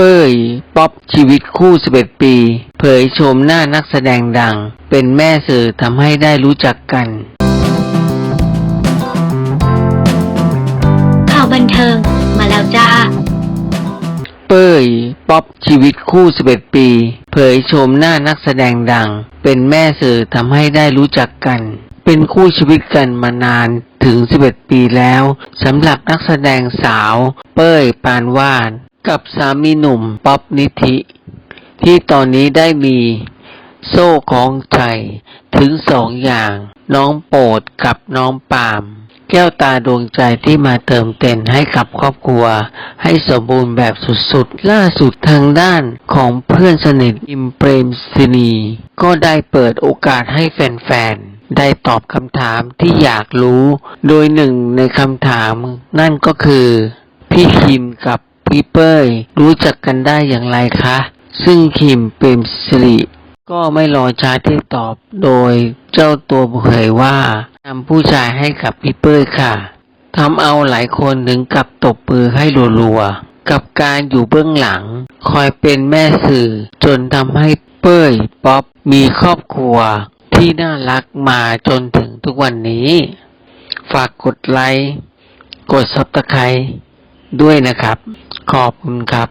เป้ย ป๊อปชีวิตคู่ 11 ปี เผยโฉมหน้านักแสดงดัง เป็นแม่สื่อทำให้ได้รู้จักกัน ข่าวบันเทิงมาแล้วจ้า เป้ย ป๊อปชีวิตคู่ 11 ปี เผยโฉมหน้านักแสดงดัง เป็นแม่สื่อทำให้ได้รู้จักกัน เป็นคู่ชีวิตกันมานานถึง 11 ปีแล้วสำหรับนักแสดงสาว เป้ย ปานวาด กับสามีหนุ่มป๊อปนิธิ ที่ตอนนี้ได้มีโซ่ของใจถึงสองอย่าง น้องโปรดกับน้องปาม แก้วตาดวงใจที่มาเติมเต็มให้กับครอบครัว ให้สมบูรณ์แบบสุดๆ ล่าสุดทางด้านของเพื่อนสนิทอิมเปรมสินี ก็ได้เปิดโอกาสให้แฟนๆ ได้ตอบคำถามที่อยากรู้ โดยหนึ่งในคำถามนั่นก็คือ พี่คิมกับ พี่เป้ยรู้จักกันได้อย่างไรคะ ซึ่งคิมเปรมสิริก็ไม่รอช้าที่ตอบโดยเจ้าตัวเผยว่านำผู้ชายให้กับพี่เป้ยค่ะทำเอาหลายคนถึงกับตบมือให้รัวๆ กับการอยู่เบื้องหลัง คอยเป็นแม่สื่อจนทำให้เป้ยป๊อปมีครอบครัวที่น่ารักมาจนถึงทุกวันนี้ ฝากกดไลค์ กดซับสไครต์ด้วยนะครับ ขอบคุณครับ